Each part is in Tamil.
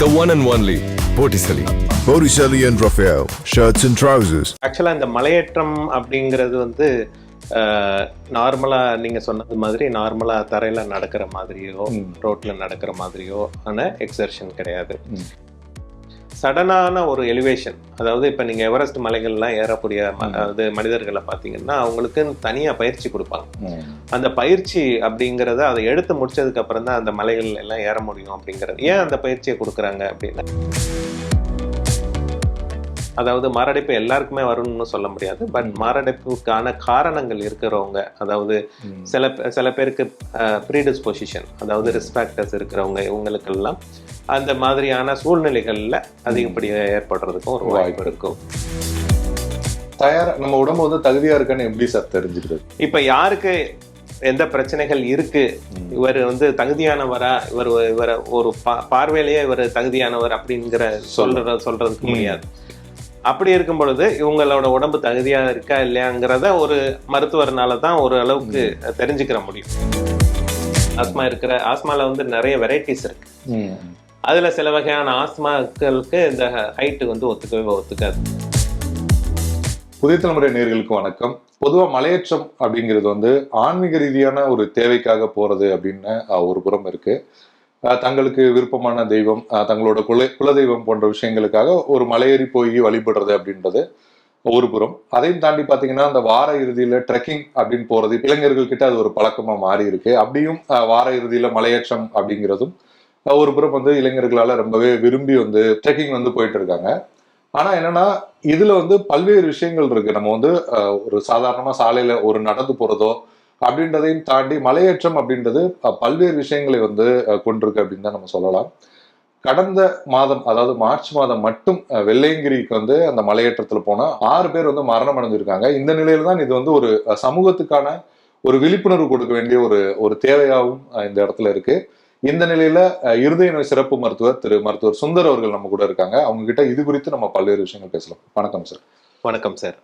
the one and only Botticelli. Botticelli and Raphael, shirts and trousers. ஆக்சுவலாக இந்த மலையேற்றம் அப்படிங்கிறது வந்து நார்மலாக நீங்கள் சொன்னது மாதிரி நார்மலாக தரையில் நடக்கிற மாதிரியோ ரோட்டில் நடக்கிற மாதிரியோ ஆன எக்ஸர்ஷன் கிடையாது சடனான ஒரு எலிவேஷன் அதாவது இப்போ நீங்கள் எவரெஸ்ட் மலைகள்லாம் ஏறக்கூடிய அதாவது மனிதர்களை பார்த்தீங்கன்னா அவங்களுக்கு தனியாக பயிற்சி கொடுப்பாங்க. அந்த பயிற்சி அப்படிங்கிறத அதை எடுத்து முடிச்சதுக்கு அப்புறம் தான் அந்த மலைகள் எல்லாம் ஏற முடியும் அப்படிங்கிறது ஏன் அந்த பயிற்சியை கொடுக்குறாங்க அப்படின்னா? அதாவது மாரடைப்பு எல்லாருக்குமே வரும்னு சொல்ல முடியாது. பட் மாரடைப்புக்கான காரணங்கள் இருக்கிறவங்க அதாவது சில சில பேருக்கு ப்ரீடிஸ்பொசிஷன் அதாவது ரிஸ்க் ஃபேக்டர்ஸ் இருக்கிறவங்க இவங்களுக்கெல்லாம் அந்த மாதிரியான சூழ்நிலைகள்ல அதிகப்படியாக ஏற்படுறதுக்கும் ஒரு வாய்ப்பு இருக்கும். தயாரா நம்ம உடம்பு வந்து தகுதியா இருக்கான்னு எப்படி சார் தெரிஞ்சுக்கிறது? இப்ப யாருக்கு எந்த பிரச்சனைகள் இருக்கு? இவர் வந்து தகுதியானவரா? இவர் இவர் ஒரு பார்வையிலேயே இவர் தகுதியானவர் அப்படிங்கிற சொல்ற சொல்றதுக்கு முடியாது. அப்படி இருக்கும் பொழுது இவங்களோட உடம்பு தகுதியா இருக்கா இல்லையாங்கிறத ஒரு மருத்துவர்னால தான் ஒரு அளவுக்கு தெரிஞ்சுக்கிற முடியும். ஆஸ்மா இருக்கிற ஆஸ்மால வந்து நிறைய வெரைட்டிஸ் இருக்கு. அதில் சில வகையான ஆஸ்மாக்களுக்கு இந்த ஹைட்டு வந்து ஒத்துக்கவே ஒத்துக்காது. புதிய தலைமுறை நேர்களுக்கு வணக்கம். பொதுவாக மலையேற்றம் அப்படிங்கிறது வந்து ஆன்மீக ரீதியான ஒரு தேவைக்காக போகிறது அப்படின்னு ஒரு புறம் இருக்குது தங்களுக்கு விருப்பமான தெய்வம் தங்களோட குல குலதெய்வம் போன்ற விஷயங்களுக்காக ஒரு மலையேறி போய் வழிபடுறது அப்படின்றது ஒரு புறம். அதையும் தாண்டி பார்த்தீங்கன்னா அந்த வார இறுதியில் ட்ரெக்கிங் அப்படின்னு போகிறது இளைஞர்கள்கிட்ட அது ஒரு பழக்கமாக மாறி இருக்கு. அப்படியும் வார இறுதியில் மலையேற்றம் அப்படிங்கிறதும் ஒரு புறம் வந்து இளைஞர்களால் ரொம்பவே விரும்பி வந்து ட்ரெக்கிங் வந்து போயிட்டு இருக்காங்க ஆனால் என்னன்னா இதில் வந்து பல்வேறு விஷயங்கள் இருக்கு. நம்ம வந்து ஒரு சாதாரணமாக சாலையில் ஒரு நடந்து போகிறதோ அப்படின்றதையும் தாண்டி மலையேற்றம் அப்படின்றது பல்வேறு விஷயங்களை வந்து கொண்டிருக்கு அப்படின்னு தான் நம்ம சொல்லலாம். கடந்த மாதம் அதாவது மார்ச் மாதம் மட்டும் வெள்ளையங்கிரிக்கு வந்து அந்த மலையேற்றத்தில் போனால் ஆறு பேர் வந்து மரணம் அடைஞ்சிருக்காங்க. இந்த நிலையில தான் இது வந்து ஒரு சமூகத்துக்கான ஒரு விழிப்புணர்வு கொடுக்க வேண்டிய ஒரு ஒரு தேவையாகவும் இந்த இடத்துல இருக்கு. இந்த நிலையில இருதய நோய் சிறப்பு மருத்துவர் திரு மருத்துவர் சுந்தர் அவர்கள் நம்ம கூட இருக்காங்க. அவங்க கிட்ட இது குறித்து நம்ம பல்வேறு விஷயங்கள் பேசலாம். வணக்கம் சார். வணக்கம் சார்.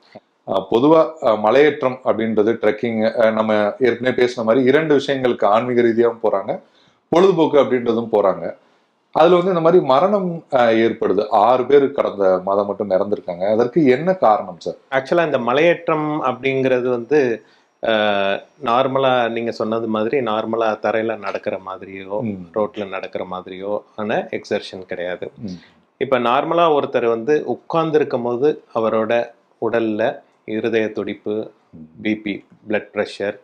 அஹ் பொதுவா அஹ், மலையேற்றம் அப்படின்றது ட்ரெக்கிங் நம்ம ஏற்கனவே பேசின மாதிரி இரண்டு விஷயங்களுக்கு ஆன்மீக ரீதியாகவும் போறாங்க பொழுதுபோக்கு அப்படின்றதும் போறாங்க. அதுல வந்து இந்த மாதிரி மரணம் ஏற்படுது. ஆறு பேர் கடந்த மாதம் மட்டும் இறந்திருக்காங்க. அதற்கு என்ன காரணம் சார்? ஆக்சுவலாக இந்த மலையேற்றம் அப்படிங்கிறது வந்து நார்மலாக நீங்கள் சொன்னது மாதிரி நார்மலாக தரையில் நடக்கிற மாதிரியோ. ரோட்டில் நடக்கிற மாதிரியோ ஆன எக்ஸர்ஷன் கிடையாது. இப்போ நார்மலாக ஒருத்தர் வந்து உட்கார்ந்துருக்கும் போது அவரோட உடலில் இருதய துடிப்பு பிபி பிளட் ப்ரெஷர்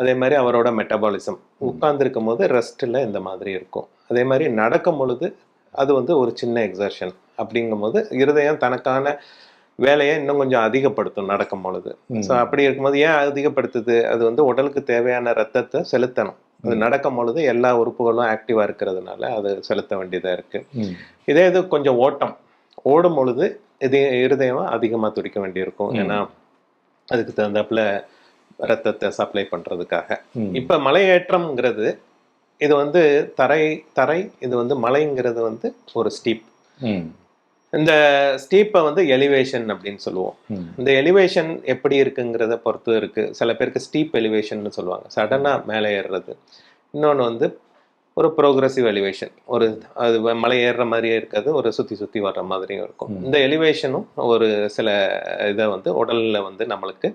அதே மாதிரி அவரோட மெட்டபாலிசம் உட்கார்ந்துருக்கும் போது ரெஸ்ட்டில் இந்த மாதிரி இருக்கும். அதே மாதிரி நடக்கும் பொழுது அது வந்து ஒரு சின்ன எக்ஸர்ஷன் அப்படிங்கும்போது இருதயம் தனக்கான வேலையை இன்னும் கொஞ்சம் அதிகப்படுத்தும் நடக்கும் பொழுது. ஸோ அப்படி இருக்கும்போது ஏன் அதிகப்படுத்துது? அது வந்து உடலுக்கு தேவையான ரத்தத்தை செலுத்தணும். அது நடக்கும் பொழுது எல்லா உறுப்புகளும் ஆக்டிவாக இருக்கிறதுனால அது செலுத்த வேண்டியதாக இருக்கு. இதே இது கொஞ்சம் ஓட்டம். ஓடும் பொழுது இது இருதயம் அதிகமாக துடிக்க வேண்டியிருக்கும். ஏன்னா அதுக்கு தகுந்தாப்புல ரத்தத்தை சப்ளை பண்ணுறதுக்காக இப்போ மலையேற்றம்ங்கிறது இது வந்து தரை தரை இது வந்து மலைங்கிறது வந்து ஒரு ஸ்டீப் இந்த ஸ்டீப்பை வந்து எலிவேஷன் அப்படின்னு சொல்லுவோம். இந்த எலிவேஷன் எப்படி இருக்குங்கிறத பொறுத்து இருக்கு. சில பேருக்கு ஸ்டீப் எலிவேஷன் சொல்லுவாங்க. சடனா மேலே ஏறுறது. இன்னொன்று வந்து ஒரு ப்ரோக்ரஸிவ் எலிவேஷன் ஒரு அது மலை ஏறுற மாதிரியே இருக்காது. ஒரு சுற்றி சுற்றி வர்ற மாதிரியும் இருக்கும். இந்த எலிவேஷனும் ஒரு சில இதை வந்து உடல்ல வந்து நம்மளுக்கு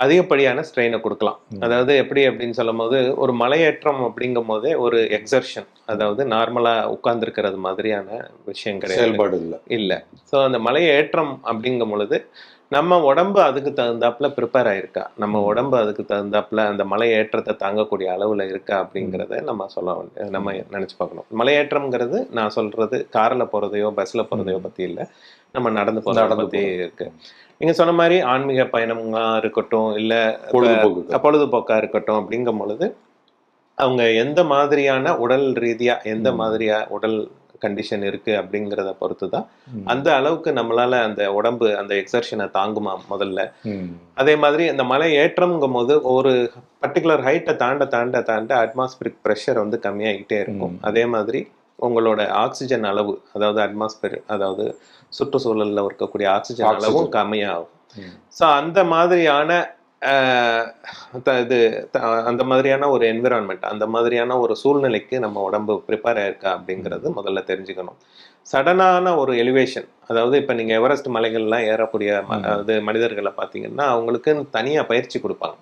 அதிகப்படியான ஸ்ட்ரெயினை கொடுக்கலாம். அதாவது எப்படி அப்படின்னு சொல்லும் போது ஒரு மலையேற்றம் அப்படிங்கும் போதே ஒரு எக்ஸர்ஷன் அதாவது நார்மலாக உட்கார்ந்துருக்கிறது மாதிரியான விஷயம் கிடையாது. செயல்பாடு இல்லை. இல்லை. ஸோ அந்த மலையேற்றம் அப்படிங்கும் பொழுது நம்ம உடம்பு அதுக்கு தகுந்தாப்புல ப்ரிப்பேர் ஆயிருக்கா? நம்ம உடம்பு அதுக்கு தகுந்தாப்புல அந்த மலையேற்றத்தை தாங்கக்கூடிய அளவில் இருக்கா அப்படிங்கிறத நம்ம சொல்ல நம்ம நினச்சி பார்க்கணும். மலையேற்றம்ங்கிறது நான் சொல்றது காரில் போகிறதையோ பஸ்ஸில் போகிறதையோ பற்றி இல்லை. நம்ம நடந்து போகிறத பற்றி இருக்கு. நீங்க சொன்ன மாதிரி ஆன்மீக பயணங்களா இருக்கட்டும் இல்லை பொழுதுபோக்கு பொழுதுபோக்கா இருக்கட்டும் அப்படிங்கும் பொழுது அவங்க எந்த மாதிரியான உடல் ரீதியா எந்த மாதிரியா உடல் கண்டிஷன் இருக்கு அப்படிங்கிறத பொறுத்து தான் அந்த அளவுக்கு நம்மளால அந்த உடம்பு அந்த எக்ஸர்ஷனை தாங்குமா முதல்ல? அதே மாதிரி இந்த மலை ஏற்றம்ங்கும் போது ஒரு பர்டிகுலர் ஹைட்டை தாண்ட தாண்ட தாண்ட அட்மாஸ்பியரிக் ப்ரெஷர் வந்து கம்மியாகிட்டே இருக்கும். அதே மாதிரி உங்களோட ஆக்சிஜன் அளவு அதாவது அட்மாஸ்பியர் அதாவது சுற்றுச்சூழல்ல இருக்கக்கூடிய ஆக்சிஜன் அளவும் கம்மியாகும். ஸோ அந்த மாதிரியான இது அந்த மாதிரியான ஒரு என்விரான்மெண்ட் அந்த மாதிரியான ஒரு சூழ்நிலைக்கு நம்ம உடம்பு ப்ரிப்பேர் ஆயிருக்கா அப்படிங்கிறது முதல்ல தெரிஞ்சுக்கணும். சடனான ஒரு எலிவேஷன் அதாவது இப்போ நீங்கள் எவரெஸ்ட் மலைகள்லாம் ஏறக்கூடிய ம- அது மனிதர்களை பார்த்தீங்கன்னா அவங்களுக்கு தனியாக பயிற்சி கொடுப்பாங்க.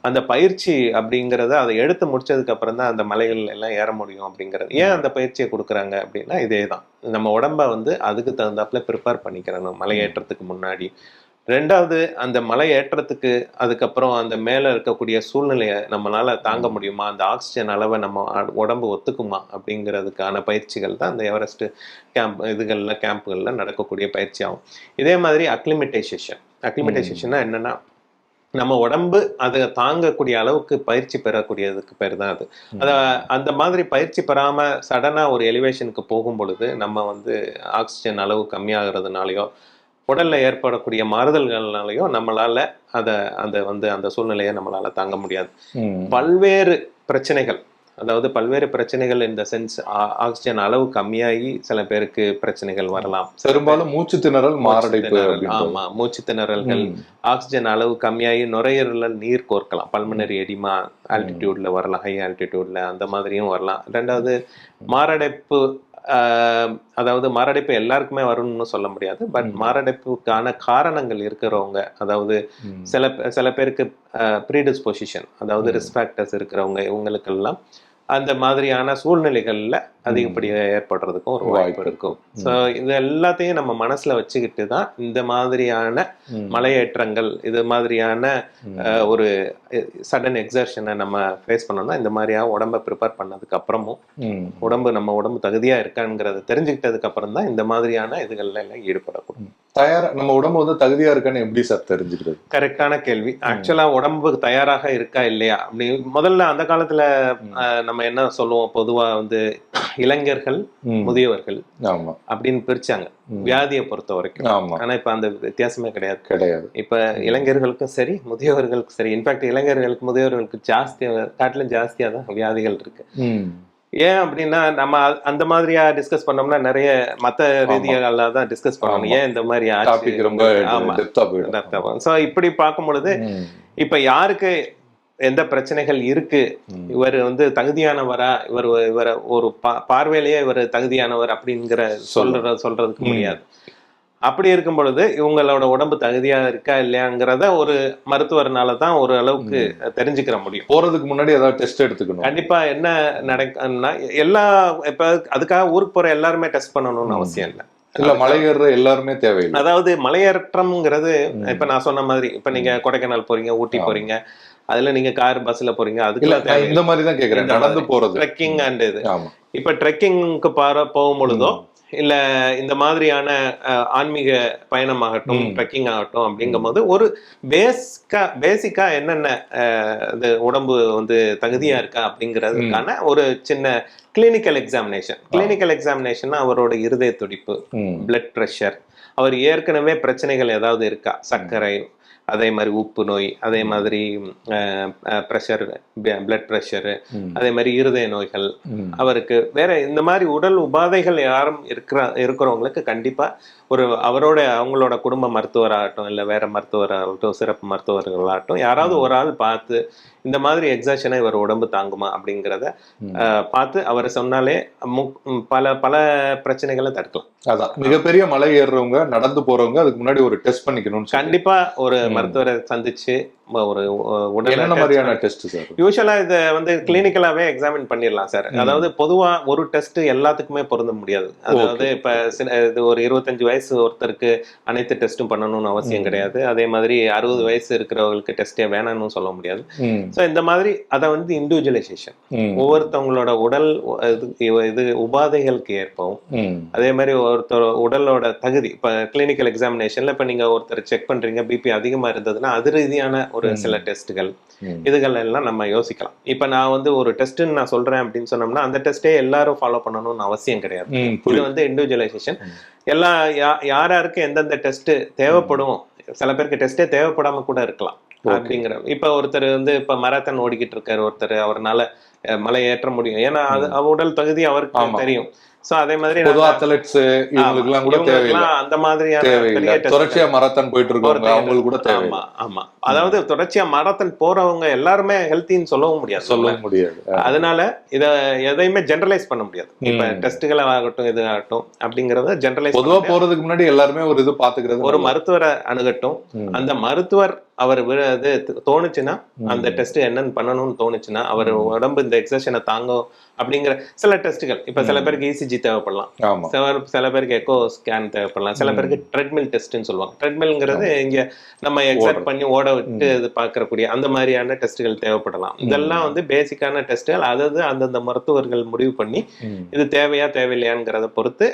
அந்த பயிற்சி அப்படிங்கிறத அதை எடுத்து முடிச்சதுக்கு அப்புறம் தான் அந்த மலைகள் எல்லாம் ஏற முடியும் அப்படிங்கிறது. ஏன் அந்த பயிற்சியை கொடுக்குறாங்க அப்படின்னா இதே தான் நம்ம உடம்ப வந்து அதுக்கு தகுந்தாப்புல ப்ரிப்பேர் பண்ணிக்கிறணும் மலை ஏற்றத்துக்கு முன்னாடி. ரெண்டாவது அந்த மலை ஏற்றத்துக்கு அதுக்கப்புறம் அந்த மேலே இருக்கக்கூடிய சூழ்நிலையை நம்மளால தாங்க முடியுமா? அந்த ஆக்சிஜன் அளவை நம்ம உடம்பு ஒத்துக்குமா? அப்படிங்கிறதுக்கான பயிற்சிகள் தான் அந்த எவரெஸ்ட் கேம்ப் இதுகளில் கேம்ப்புகளில் நடக்கக்கூடிய பயிற்சி ஆகும் இதே மாதிரி அக்ளிமெட்டைசேஷன் அக்ளிமெட்டைசேஷன்னா என்னன்னா நம்ம உடம்பு அதை தாங்கக்கூடிய அளவுக்கு பயிற்சி பெறக்கூடியதுக்கு பேர் தான் அது. அத அந்த மாதிரி பயிற்சி பெறாம சடனா ஒரு எலிவேஷனுக்கு போகும் பொழுது நம்ம வந்து ஆக்சிஜன் அளவு கம்மியாகிறதுனாலயோ உடல்ல ஏற்படக்கூடிய மாறுதல்கள்னாலயோ நம்மளால அதை அந்த வந்து அந்த சூழ்நிலையை நம்மளால தாங்க முடியாது. பல்வேறு பிரச்சனைகள் அதாவது பல்வேறு பிரச்சனைகள் இந்த சென்ஸ் ஆக்சிஜன் அளவு கம்மியாகி சில பேருக்கு பிரச்சனைகள் வரலாம் பெரும்பாலும் மூச்சு திணறல் மாரடைப்பு. ஆமா மூச்சு திணறல்கள். ஆக்சிஜன் அளவு கம்மியாகி நுரையீரல்ல நீர் கோர்க்கலாம் பல்மனரி எடிமா ஆல்டிடியூட்ல வரலாம் ஹை ஆல்டிடியூட்ல அந்த மாதிரியும் வரலாம் ரெண்டாவது மாரடைப்பு அதாவது மாரடைப்பு எல்லாருக்குமே வரும்னு சொல்ல முடியாது. பட் மாரடைப்புக்கான காரணங்கள் இருக்கிறவங்க அதாவது. சில சில பேருக்கு ப்ரீடிஸ்பொசிஷன் அதாவது ரிஸ்க் ஃபேக்டர்ஸ் இருக்கிறவங்க இவங்களுக்கெல்லாம் அந்த மாதிரியான சூழ்நிலைகள்ல அதிகப்படியாக ஏற்படுறதுக்கும் ஒரு வாய்ப்பு இருக்கும். ஸோ இது எல்லாத்தையும் நம்ம மனசுல வச்சுக்கிட்டு தான் இந்த மாதிரியான. மலையேற்றங்கள் இது மாதிரியான ஒரு சடன் எக்ஸர்ஷனை நம்ம ஃபேஸ் பண்ணோம்னா இந்த மாதிரியா உடம்ப ப்ரிப்பேர் பண்ணதுக்கு அப்புறமும். உடம்பு நம்ம உடம்பு தகுதியா இருக்காங்கிறத தெரிஞ்சுக்கிட்டதுக்கு அப்புறம் தான் இந்த மாதிரியான இதுகள்ல எல்லாம் ஈடுபடக்கூடும். தயாரா நம்ம உடம்பு வந்து தகுதியா இருக்கான்னு எப்படி சார் தெரிஞ்சுக்கிறது? கரெக்டான கேள்வி. ஆக்சுவலா உடம்பு தயாராக இருக்கா இல்லையா? அப்படி முதல்ல அந்த காலத்துல நம்ம என்ன சொல்லுவோம்? பொதுவா வந்து இளைஞர்கள். முதியவர்கள் ஆமா. அப்படின்னு பிரிச்சாங்க. வியாதியை பொறுத்த வரைக்கும். ஆமா. ஆனா இப்ப அந்த வித்தியாசமே கிடையாது. கிடையாது. இப்ப இளைஞர்களுக்கும் சரி முதியவர்களுக்கும் சரி இன்ஃபேக்ட் இளைஞர்களுக்கு முதியவர்களுக்கு ஜாஸ்தியா காட்டிலும் ஜாஸ்தியா தான் வியாதிகள் இருக்கு. ஏன் அப்படின்னா நம்ம அந்த மாதிரியா டிஸ்கஸ் பண்ணோம்னா நிறைய மத்த ரீதியால தான் டிஸ்கஸ் பண்ணணும். ஏன் இந்த மாதிரி டாபிக் ரொம்ப சோ இப்படி பார்க்கும் பொழுது. இப்ப யாருக்கு எந்த பிரச்சனைகள் இருக்கு. இவர் வந்து தகுதியானவரா? இவர் இவர ஒரு பா- பார்வையிலேயே இவர் தகுதியானவர் அப்படிங்கிற சொல்ற சொல்றதுக்கு. முடியாது. அப்படி இருக்கும் பொழுது இவங்களோட உடம்பு தகுதியா இருக்கா இல்லையாங்கிறத ஒரு மருத்துவர்னால தான் ஒரு அளவுக்கு தெரிஞ்சுக்கிற முடியும். போறதுக்கு முன்னாடி ஏதாவது டெஸ்ட் எடுத்துக்கணும். கண்டிப்பா என்ன நடக்கும்னா எல்லா இப்ப அதுக்காக ஊருக்கு போற எல்லாருமே டெஸ்ட் பண்ணணும்னு அவசியம் இல்லை. இல்ல மலை ஏறுற எல்லாருமே தேவையில்லை. அதாவது மலையேற்றம்ங்கிறது இப்ப நான் சொன்ன மாதிரி இப்ப நீங்க கொடைக்கானல் போறீங்க ஊட்டி. போறீங்க அதுல நீங்க கார் பஸ்ல போறீங்க தேவை இந்த மாதிரி தான் கேக்குறேன் நடந்து. போறது. ட்ரெக்கிங் அண்ட் இது. இப்ப ட்ரெக்கிங்க்கு பார போகும் பொழுதோ இல்ல இந்த மாதிரியான ஆன்மீக பயணமாகட்டும் ம். ட்ரெக்கிங் ஆகட்டும் அப்படிங்கும் போது ஒரு பேஸ்கா பேசிக்கா என்னென்ன இது உடம்பு வந்து தகுதியா இருக்கா அப்படிங்கிறதுக்கான ஒரு சின்ன கிளினிக்கல் எக்ஸாமினேஷன் கிளினிக்கல் எக்ஸாமினேஷன் அவரோட இருதய துடிப்பு. பிளட் ப்ரெஷர் அவர் ஏற்கனவே பிரச்சனைகள் ஏதாவது இருக்கா? சர்க்கரை அதே மாதிரி உப்பு நோய் அதே மாதிரி ப்ரெஷர் பிளட் ப்ரெஷரு. அதே மாதிரி இருதய நோய்கள். அவருக்கு வேற இந்த மாதிரி உடல் உபாதைகள் யாரும் இருக்கிற இருக்கிறவங்களுக்கு கண்டிப்பா ஒரு அவரோட அவங்களோட குடும்ப மருத்துவராகட்டும் இல்லை வேற மருத்துவராகட்டும் சிறப்பு மருத்துவர்களாகட்டும் யாராவது ஒரு ஆள் பார்த்து இந்த மாதிரி எக்ஸாஷனை இவர் உடம்பு தாங்குமா அப்படிங்கிறத பார்த்து அவர் சொன்னாலே பல பல பிரச்சனைகளை தடுக்கலாம் அதான் மிகப்பெரிய மலை ஏறுறவங்க நடந்து போறவங்க அதுக்கு முன்னாடி ஒரு டெஸ்ட் பண்ணிக்கணும்னு சொல்லி. கண்டிப்பா ஒரு. மருத்துவரை சந்திச்சு ஒரு உடலை மாதிரியான டெஸ்ட் சார் யூஸ்வலா இதை வந்து கிளினிக்கலாவே எக்ஸாமின் பண்ணிடலாம் சார். அதாவது பொதுவா ஒரு டெஸ்ட் எல்லாத்துக்குமே பொருந்த முடியாது அதாவது. இப்ப இது ஒரு இருபத்தஞ்சு வயசு ஒருத்தருக்கு அனைத்து டெஸ்ட்டும் பண்ணணும்னு அவசியம். கிடையாது அதே மாதிரி அறுபது வயசு இருக்கிறவங்களுக்கு டெஸ்டே வேணாம்னு சொல்ல முடியாது. ஸோ இந்த மாதிரி அதை வந்து இண்டிவிஜுவலைசேஷன். ஒவ்வொருத்தவங்களோட உடல் இது உபாதைகளுக்கு ஏற்பவும். அதே மாதிரி ஒருத்தர் உடலோட தகுதி இப்போ கிளினிக்கல் எக்ஸாமினேஷன்ல இப்போ நீங்க ஒருத்தர் செக் பண்றீங்க பிபி அதிகமா இருந்ததுன்னா அது ரீதியான ஒரு. சில டெஸ்ட்டுகள். இதுகள் எல்லாம் நம்ம யோசிக்கலாம் இப்போ நான் வந்து ஒரு டெஸ்ட்னு நான் சொல்றேன் அப்படின்னு சொன்னோம்னா அந்த டெஸ்ட்டே எல்லாரும் ஃபாலோ பண்ணணும்னு அவசியம் கிடையாது. இது வந்து இண்டிவிஜுவலைசேஷன். எல்லா யா- யார் யாருக்கு எந்தெந்த டெஸ்ட் தேவைப்படும் சில பேருக்கு டெஸ்ட்டே தேவைப்படாம கூட இருக்கலாம். அப்படிங்கிற இப்ப ஒருத்தர் வந்து இப்ப மராத்தான் ஓடிக்கிட்டு இருக்காரு ஒருத்தர் அவர்னால மலை ஏற்ற முடியும். ஏன்னா அது அவ உடல் தகுதி அவருக்கு. தெரியும். சோ அதே மாதிரி பொது நல்லா- அத்லெட்ஸ். இவங்களுக்குலாம் கூட தேவையில்லை. அந்த மாதிரியான பெரிய தொடர்ச்சியா மரத்தான் போயிட்டு இருக்கவங்க அவங்களுக்கு கூட தேவையில்லை. ஆமா அதாவது தொடர்ச்சியா மராத்தன் போறவங்க எல்லாருமே ஹெல்த்தின்னு சொல்லவும் முடியாது. சொல்லவும் முடியாது. அதனால இத எதையுமே ஜெனரலைஸ் பண்ண முடியாது. இப்ப ம். டெஸ்ட்டுகள் ஆகட்டும் இது ஆகட்டும் அப்படிங்கறத ஜெனரலைஸ் பொதுவா போறதுக்கு முன்னாடி எல்லாருமே ஒரு இது பாத்துக்கிறது ஒரு. மருத்துவரை அணுகட்டும். அந்த மருத்துவர் அவர் இது தோணுச்சுன்னா. அந்த டெஸ்ட் என்னன்னு பண்ணணும்னு தோணுச்சுன்னா அவர் உடம்பு இந்த எக்ஸசனை தாங்கும் அப்படிங்கிற சில டெஸ்ட்டுகள் இப்ப சில பேருக்கு இசிஜி தேவைப்படலாம். சில பேருக்கு எக்கோ ஸ்கேன் தேவைப்படலாம். சில பேருக்கு ட்ரெட்மில் டெஸ்ட்னு சொல்லுவாங்க. ட்ரெட்மில்ங்கிறது இங்க நம்ம எக்ஸைட் பண்ணி ஓட விட்டு இது பார்க்கறக்கூடிய அந்த மாதிரியான டெஸ்ட்டுகள் தேவைப்படலாம். இதெல்லாம் வந்து பேசிக்கான டெஸ்ட்டுகள் அதாவது அந்தந்த மருத்துவர்கள் முடிவு பண்ணி. இது தேவையா தேவையில்லையாங்கிறத பொறுத்து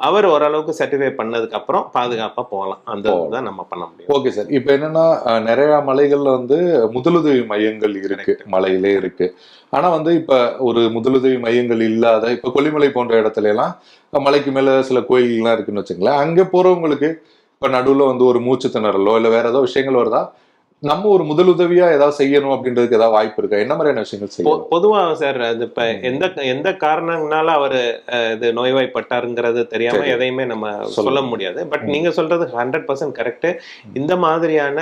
அவர் ஓரளவுக்கு சர்டிஃபை பண்ணதுக்கு அப்புறம் பாதுகாப்பா போகலாம். அந்த இதுதான் நம்ம பண்ண முடியும். ஓகே சார் இப்போ என்னன்னா நிறைய மலைகள்ல வந்து முதலுதவி மையங்கள் இருக்கு. மலையிலே இருக்கு. ஆனா வந்து இப்ப ஒரு முதலுதவி மையங்கள் இல்லாத இப்ப கொல்லிமலை போன்ற இடத்துல எல்லாம் மலைக்கு மேல சில கோயில்கள்லாம் இருக்குன்னு வச்சுங்களேன் அங்க போறவங்களுக்கு இப்ப நடுவுல வந்து ஒரு மூச்சு திணறலோ இல்ல வேற ஏதோ விஷயங்கள் வருதா? நம்ம ஒரு முதலுதவியா ஏதாவது செய்யணும் அப்படின்றதுக்கு ஏதாவது வாய்ப்பு இருக்கா? என்ன மாதிரியான விஷயங்கள் செய்யணும்? பொதுவா சார் அது இப்ப எந்த எந்த காரணங்களால அவரு இது நோய்வாய்ப்பட்டாருங்கிறது தெரியாம. எதையுமே நம்ம சொல்ல முடியாது. பட் நீங்க சொல்றது ஹண்ட்ரட் பர்சன்ட் கரெக்ட் இந்த மாதிரியான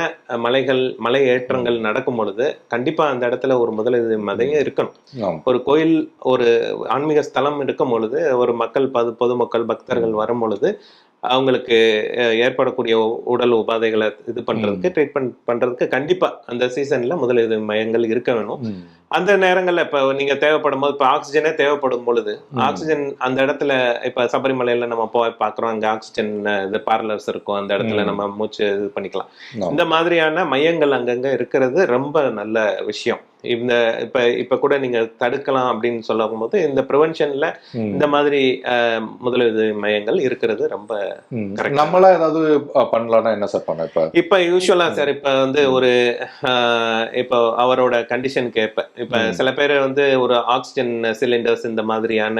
மலைகள் மலை ஏற்றங்கள் நடக்கும் பொழுது கண்டிப்பா அந்த இடத்துல ஒரு முதலுதவி மையம் இருக்கணும். ஒரு கோயில் ஒரு ஆன்மீக ஸ்தலம் இருக்கும் பொழுது ஒரு மக்கள் பது பொதுமக்கள் பக்தர்கள் வரும் பொழுது அவங்களுக்கு ஏற்படக்கூடிய உடல் உபாதைகளை இது பண்றதுக்கு ட்ரீட்மெண்ட் பண்றதுக்கு கண்டிப்பா அந்த சீசன்ல முதலுதவி மையங்கள் இருக்க வேணும். அந்த நேரங்கள்ல இப்ப நீங்க தேவைப்படும் போது இப்ப ஆக்சிஜனே தேவைப்படும் பொழுது ஆக்சிஜன் அந்த இடத்துல இப்ப சபரிமலையில நம்ம போய் பாக்குறோம் அங்க ஆக்சிஜன் இது பார்லர்ஸ் இருக்கும் அந்த இடத்துல. நம்ம மூச்சு இது பண்ணிக்கலாம். இந்த மாதிரியான மையங்கள் அங்கங்க இருக்கிறது ரொம்ப நல்ல விஷயம் இந்த இப்ப இப்ப கூட நீங்க தடுக்கலாம் அப்படின்னு சொல்லும் போது இந்த ப்ரிவென்ஷன்ல. இந்த மாதிரி முதலுதவி மையங்கள் இருக்கிறது ரொம்ப. நம்மளா ஏதாவது பண்ணலாம்னா என்ன சார் பண்ண இப்ப இப்ப யூஸ்வலா சார் இப்ப வந்து ஒரு இப்போ அவரோட கண்டிஷனுக்கு ஏற்ப இப்ப. சில பேர் வந்து ஒரு ஆக்சிஜன் சிலிண்டர்ஸ் இந்த மாதிரியான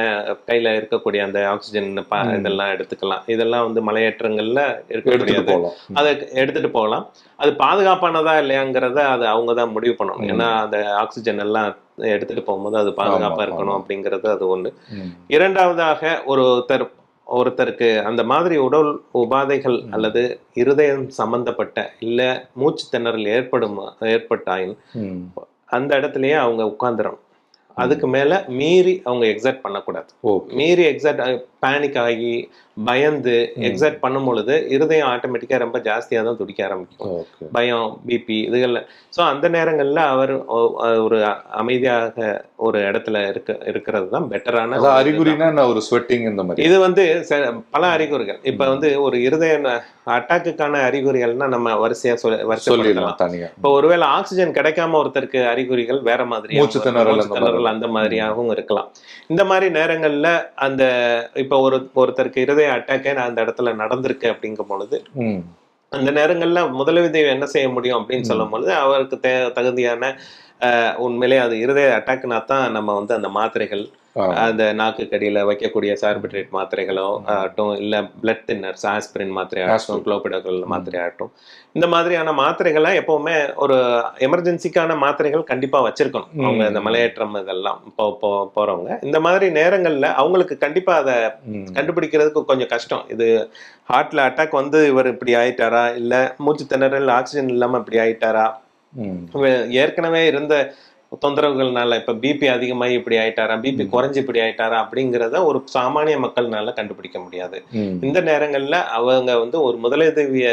கையில இருக்கக்கூடிய அந்த ஆக்சிஜன். இதெல்லாம் எடுத்துக்கலாம் இதெல்லாம் வந்து மலையேற்றங்கள்ல இருக்கக்கூடியது அதை எடுத்துட்டு போகலாம் அது பாதுகாப்பானதா இல்லையாங்கிறத அது அவங்க தான் முடிவு பண்ணணும். ஏன்னா அந்த ஆக்சிஜன் எல்லாம் எடுத்துட்டு போகும்போது அது பாதுகாப்பா இருக்கணும். அப்படிங்கிறது அது ஒண்ணு. இரண்டாவதாக ஒருத்தர் ஒருத்தருக்கு அந்த மாதிரி உடல் உபாதைகள். அல்லது இருதயம் சம்பந்தப்பட்ட இல்ல மூச்சு திணறல் ஏற்படும் ஏற்பட்டாயின். அந்த இடத்துலயே அவங்க உட்கார்ந்துடணும் அதுக்கு மேல மீறி அவங்க எக்ஸர்ட் பண்ணக்கூடாது மீறி எக்ஸர்ட் பேனிக் ஆகி பயந்து ம். எக்ஸர்ட் பண்ணும் பொழுது இருதயம் ஆட்டோமேட்டிக்கா ரொம்ப ஜாஸ்தியா தான் துடிக்க ஆரம்பிக்கும். பயம் பிபி இதுகள்ல ஸோ அந்த நேரங்கள்ல அவர் ஒரு அமைதியாக ஒரு இடத்துல இருக்க இருக்கிறது தான் பெட்டரான அறிகுறினா ஒரு ஸ்வெட்டிங் இந்த மாதிரி. இது வந்து பல அறிகுறிகள். இப்ப வந்து ஒரு இருதய அட்டாக்குக்கான அறிகுறிகள்னா நம்ம வரிசையா சொல்ல வரிசைப்படுத்தலாம். இப்போ ஒருவேளை ஆக்சிஜன் கிடைக்காம ஒருத்தருக்கு அறிகுறிகள் வேற மாதிரி மூச்சு திணறல். அந்த மாதிரியாகவும் இருக்கலாம். இந்த மாதிரி நேரங்கள்ல அந்த இப்ப ஒரு ஒருத்தருக்கு இருதய அட்டாக்கே நான் அந்த இடத்துல நடந்திருக்கு அப்படிங்கும் பொழுது. அந்த நேரங்கள்ல முதலுதவி என்ன செய்ய முடியும் அப்படின்னு. சொல்லும் பொழுது அவருக்கு தே தகுதியான உண்மையிலே அது இருதய அட்டாக்னா தான் நம்ம வந்து அந்த மாத்திரைகள். அந்த நாக்கு கடியில வைக்கக்கூடிய சார்பிட்ரேட் மாத்திரைகளோ ஆகட்டும் இல்ல பிளட் தின்னர்ஸ் ஆஸ்பிரின் மாத்திரை ஆகட்டும். குளோபிடோகல் மாத்திரை ஆகட்டும். இந்த மாதிரியான மாத்திரைகளை எப்பவுமே ஒரு எமர்ஜென்சிக்கான மாத்திரைகள் கண்டிப்பா வச்சிருக்கணும். அவங்க இந்த மலையேற்றம் இதெல்லாம் போ- போறவங்க. இந்த மாதிரி நேரங்கள்ல அவங்களுக்கு கண்டிப்பா அதை. கண்டுபிடிக்கிறதுக்கு கொஞ்சம் கஷ்டம். இது ஹார்ட்ல அட்டாக் வந்து இவர் இப்படி ஆயிட்டாரா? இல்ல மூச்சு திணறல் ஆக்சிஜன் இல்லாம இப்படி ஆயிட்டாரா? ஏற்கனவே இருந்த தொந்தரவுகள்னால இப்ப பிபி அதிகமாகி இப்படி ஆயிட்டாரா பிபி குறைஞ்சு இப்படி ஆயிட்டாரா அப்படிங்கிறத ஒரு சாமானிய மக்கள்னால கண்டுபிடிக்க முடியாது. இந்த நேரங்கள்ல அவங்க வந்து ஒரு முதலுதவிய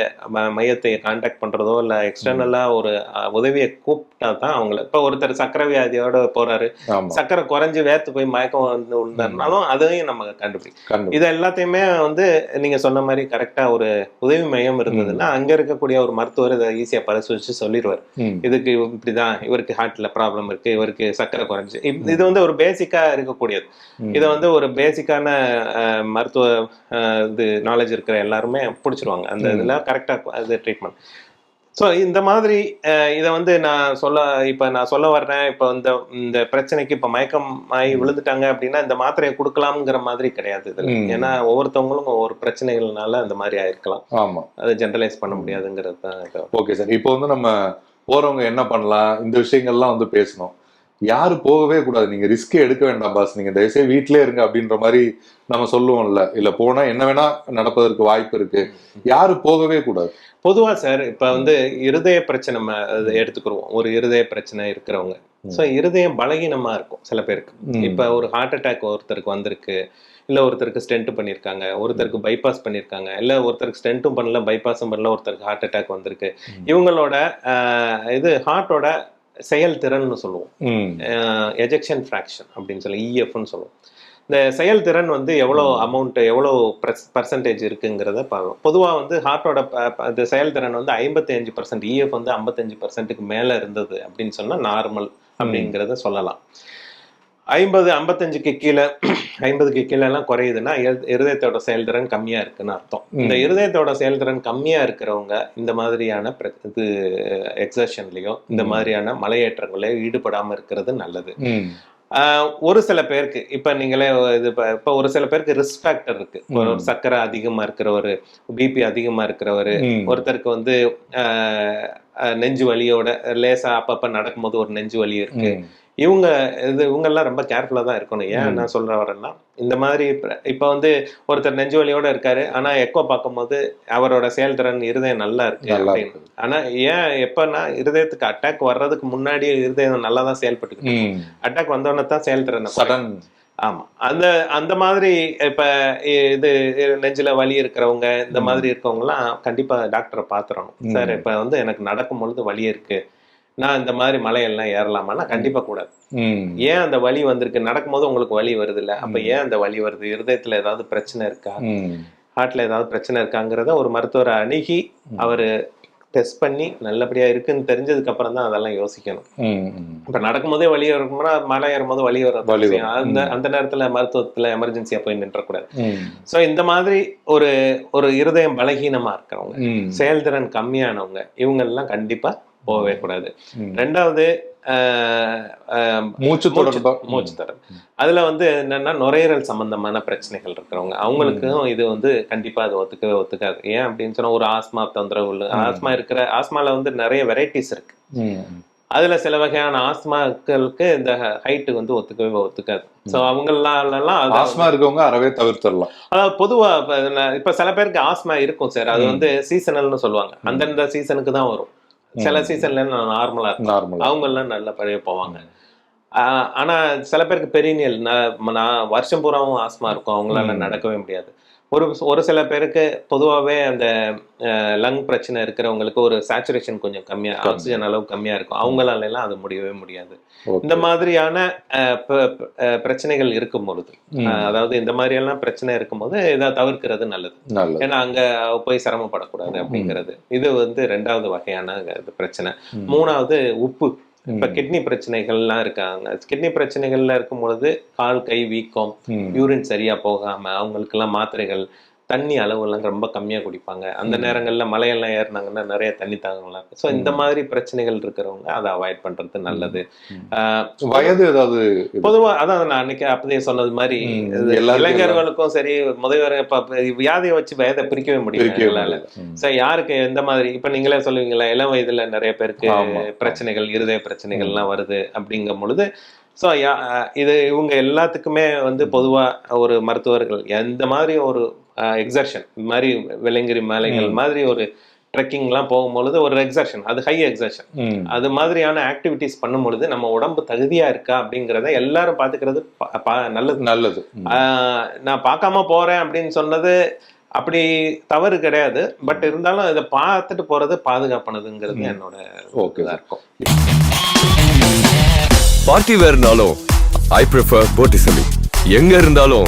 மையத்தை காண்டாக்ட் பண்றதோ இல்ல எக்ஸ்டர்னலா ஒரு உதவியை கூப்பிட்டா தான் அவங்கள. இப்ப ஒருத்தர் சக்கரை வியாதியோட போறாரு சக்கரை குறைஞ்சு வேர்த்து போய் மயக்கம் வந்து விழுந்தாருனாலும் அதையும் நம்ம கண்டுபிடிக்கும் கண்டு இது எல்லாத்தையுமே வந்து நீங்க சொன்ன மாதிரி கரெக்டா ஒரு உதவி மையம் இருந்ததுன்னா அங்க இருக்கக்கூடிய ஒரு மருத்துவர் இதை ஈஸியா பரிசோதிச்சு சொல்லிடுவார். இதுக்கு இப்படிதான் இவருக்கு ஹார்ட்ல ப்ராப்ளம் இருக்கு இவருக்கு சக்கரை குறைஞ்சு இது வந்து ஒரு பேசிக்கா இருக்கக்கூடியது. இதை வந்து ஒரு பேசிக்கான மருத்துவ இது நாலேஜ் இருக்கிற எல்லாருமே பிடிச்சிருவாங்க. அந்த. இதுல கரெக்டா அது ட்ரீட்மெண்ட் ஸோ இந்த மாதிரி இதை வந்து நான் சொல்ல இப்போ நான் சொல்ல வர்றேன். இப்போ இந்த இந்த பிரச்சனைக்கு இப்போ மயக்கம் ஆகி விழுந்துட்டாங்க அப்படின்னா இந்த மாத்திரையை கொடுக்கலாம்ங்கிற மாதிரி கிடையாது இதில். ஏன்னா ஒவ்வொருத்தவங்களும் ஒவ்வொரு பிரச்சனைகள்னால அந்த மாதிரி ஆயிருக்கலாம். ஆமா. அதை ஜென்ரலைஸ் பண்ண முடியாதுங்கிறது தான். ஓகே சார் இப்போ வந்து நம்ம போறவங்க என்ன பண்ணலாம்? இந்த விஷயங்கள்லாம் வந்து பேசணும். யாரு போகவே கூடாது. நீங்க ரிஸ்கே எடுக்க வேண்டாம் பாஸ் நீங்க தயவுசெய்து வீட்டிலே இருங்க அப்படின்ற மாதிரி நம்ம சொல்லுவோம்ல. இல்ல போனா என்ன வேணா நடப்பதற்கு வாய்ப்பு இருக்கு. யாரு போகவே கூடாது. பொதுவா சார் இப்ப வந்து இருதய பிரச்சனை ம- அது எடுத்துக்கிருவோம். ஒரு இருதய பிரச்சனை இருக்கிறவங்க. சோ இருதயம் பலகீனமா இருக்கும் சில பேருக்கு. இப்ப ஒரு ஹார்ட் அட்டாக் ஒருத்தருக்கு வந்திருக்கு. இல்ல ஒருத்தருக்கு ஸ்டென்ட் பண்ணிருக்காங்க ஒருத்தருக்கு பைபாஸ் பண்ணிருக்காங்க இல்ல ஒருத்தருக்கு ஸ்டென்ட்டும் பண்ணல பைபாஸும் பண்ணல ஒருத்தருக்கு ஹார்ட் அட்டாக் வந்திருக்கு. இவங்களோட இது ஹார்ட்டோட செயல்திறன்னு சொல்லுவோம். எஜெக்ஷன் ஃப்ராக்ஷன் அப்படின்னு சொல்லி இஎஃப்னு சொல்லுவோம். இந்த செயல்திறன் வந்து எவ்வளோ அமௌண்ட் எவ்வளோ பர்சன்டேஜ் இருக்குங்கிறத பார்க்கலாம் பொதுவாக வந்து ஹார்ட்டோட இந்த செயல்திறன் வந்து ஐம்பத்தி அஞ்சு பர்சன்ட் இஎஃப் வந்து ஐம்பத்தஞ்சு பர்சன்ட்டுக்கு மேலே இருந்தது அப்படின்னு சொன்னால் நார்மல் அப்படிங்கிறத சொல்லலாம். ஐம்பது ஐம்பத்தஞ்சுக்கு கீழே ஐம்பதுக்கு கீழெல்லாம் குறையுதுன்னா இரு- இருதயத்தோட செயல்திறன் கம்மியா இருக்குன்னு அர்த்தம். இந்த இருதயத்தோட செயல்திறன் கம்மியா இருக்கிறவங்க இந்த மாதிரியான இது எக்ஸர்ஷன்லயோ இந்த மாதிரியான மலையேற்றங்களையோ ஈடுபடாம இருக்கிறது நல்லது. ஒரு சில பேருக்கு இப்ப நீங்களே இது இப்ப- ஒரு சில பேருக்கு ரிஸ்க் ஃபேக்டர் இருக்கு. ஒரு சர்க்கரை அதிகமா இருக்கிறவரு பிபி அதிகமா இருக்கிறவரு. ஒருத்தருக்கு வந்து நெஞ்சு வலியோட லேசா அப்பப்ப நடக்கும்போது ஒரு நெஞ்சு வலி இருக்கு. இவங்க இது இவங்கெல்லாம் ரொம்ப கேர்ஃபுல்லா தான் இருக்கணும். ஏன் நான் சொல்ற வரேன்னா இந்த மாதிரி இப்ப- வந்து ஒருத்தர் நெஞ்சு வலியோட இருக்காரு. ஆனா எக்கோ பார்க்கும்போது அவரோட செயல்திறன் இருதயம் நல்லா இருக்கு அப்படின்னு. ஆனா ஏன் எப்பன்னா இருதயத்துக்கு அட்டாக் வர்றதுக்கு முன்னாடி இருதயம் நல்லா தான் செயல்பட்டு. அட்டாக் வந்தோடனே தான் செயல்திறன். சடன் ஆமா. அந்த அந்த மாதிரி இப்ப இது நெஞ்சில வலி இருக்கிறவங்க இந்த மாதிரி இருக்கவங்க எல்லாம் கண்டிப்பா டாக்டரை பாத்துறணும் சார் இப்ப வந்து எனக்கு நடக்கும் பொழுது வலி இருக்கு. நான் இந்த மாதிரி மலையெல்லாம் ஏறலாமான்னா கண்டிப்பா கூடாது. ஏன் அந்த வலி வந்திருக்கு நடக்கும்போது உங்களுக்கு வலி வருது இல்ல அப்ப ஏன் அந்த வலி வருது இருதயத்துல ஏதாவது பிரச்சனை இருக்கா. ஹார்ட்ல ஏதாவது பிரச்சனை இருக்காங்கிறத ஒரு மருத்துவரை அணுகி அவரு டெஸ்ட் பண்ணி நல்லபடியா இருக்குன்னு தெரிஞ்சதுக்கு அப்புறம் தான் அதெல்லாம் யோசிக்கணும். இப்ப நடக்கும்போதே வலி இருக்கும்னா மலை ஏறும்போது வலி வரும். அந்த அந்த நேரத்துல மருத்துவத்துல எமர்ஜென்சியா போய் நின்றக்கூடாது. சோ இந்த மாதிரி ஒரு ஒரு இருதயம் பலகீனமா இருக்கிறவங்க. செயல்திறன் கம்மியானவங்க இவங்க எல்லாம் கண்டிப்பா போகவே கூடாது. ரெண்டாவது மூச்சு தொடர்பா. மூச்சு தரம் அதுல வந்து என்னன்னா நுரையீரல் சம்பந்தமான பிரச்சனைகள் இருக்கிறவங்க. அவங்களுக்கும் இது வந்து கண்டிப்பா அது ஒத்துக்கவே ஒத்துக்காது. ஏன் அப்படின்னு சொன்னா ஒரு ஆஸ்மா தொந்தரவு ஆஸ்மா இருக்கிற ஆஸ்மால வந்து நிறைய வெரைட்டிஸ் இருக்கு. அதுல சில வகையான ஆஸ்மாக்களுக்கு இந்த ஹைட் வந்து ஒத்துக்கவே ஒத்துக்காது. சோ அவங்களாலாம் ஆஸ்மா இருக்கவங்க அறவே தவிர்த்திடலாம். அதாவது பொதுவா இப்ப சில பேருக்கு ஆஸ்மா இருக்கும் சார். அது வந்து சீசனல்னு சொல்லுவாங்க. அந்தந்த சீசனுக்கு தான் வரும். சில சீசன்ல நார்மலா நார்மலா அவங்க எல்லாம் நல்ல பழைய போவாங்க. ஆஹ் ஆனா சில பேருக்கு பெரினியல் நான் வருஷம் பூராவும் ஆஸ்மா இருக்கும். அவங்களால நடக்கவே முடியாது. ஒரு ஒரு சில பேருக்கு பொதுவாகவே அந்த லங் பிரச்சனை இருக்கிறவங்களுக்கு ஒரு சேச்சுரேஷன் கொஞ்சம் கம்மியா ஆக்சிஜன் அளவு கம்மியா இருக்கும். அவங்களால எல்லாம் அது முடியவே முடியாது. இந்த மாதிரியான பிரச்சனைகள் இருக்கும் பொழுது அதாவது இந்த மாதிரி எல்லாம் பிரச்சனை இருக்கும்போது இதை தவிர்க்கிறது நல்லது. ஏன்னா அங்க போய் சிரமப்படக்கூடாது அப்படிங்கிறது. இது வந்து ரெண்டாவது வகையான பிரச்சனை. மூணாவது உப்பு. இப்ப கிட்னி பிரச்சனைகள்லாம் இருக்காங்க கிட்னி பிரச்சனைகள்ல இருக்கும் பொழுது கால் கை வீக்கம். யூரின் சரியா போகாம அவங்களுக்கெல்லாம் மாத்திரைகள் தண்ணி அளவுலாம் ரொம்ப கம்மியா குடிப்பாங்க. அந்த நேரங்கள்ல மலையெல்லாம் ஏறினாங்கன்னா நிறைய தண்ணி தாங்கலாம் இருக்கும் ஸோ இந்த மாதிரி பிரச்சனைகள் இருக்கிறவங்க அதை அவாய்ட் பண்றது நல்லது. வயது ஏதாவது இது? பொதுவா அதான் நான் அன்னைக்கு அப்பதே சொன்னது மாதிரி இளைஞர்களுக்கும் சரி முதியவர் இப்ப வியாதியை வச்சு வயதை பிரிக்கவே முடியல பிரிக்கவே எங்களால. முடியல. ம். சோ யாருக்கு எந்த மாதிரி இப்ப நீங்களே சொல்லுவீங்களா இளம் வயதுல நிறைய பேருக்கு. பிரச்சனைகள் இருதய பிரச்சனைகள்லாம் வருது அப்படிங்கும் பொழுது ஸோ இது இவங்க எல்லாத்துக்குமே வந்து பொதுவா ஒரு மருத்துவர்கள் எந்த மாதிரி ஒரு எக்ஸர்ஷன் இந்த மாதிரி வெள்ளங்கிரி மலைகள் மாதிரி ஒரு ட்ரெக்கிங்லாம் போகும்பொழுது ஒரு எக்ஸர்ஷன் அது ஹை எக்ஸர்ஷன். அது மாதிரியான ஆக்டிவிட்டிஸ் பண்ணும் பொழுது நம்ம உடம்பு தகுதியா இருக்கா அப்படிங்கிறத எல்லாரும் பாத்துக்கிறது ப- ப- நல்லது. நல்லது. நான் பார்க்காம போறேன் அப்படின்னு சொன்னது அப்படி தவறு கிடையாது. பட் இருந்தாலும் இதை பார்த்துட்டு போறது பாதுகாப்பானதுங்கிறது என்னோட ஓகே. இதா சார் இருக்கும். பார்ட்டி வேர்னாலும் ஐ ப்ரிஃபர் போட்டிசலி எங்க இருந்தாலும்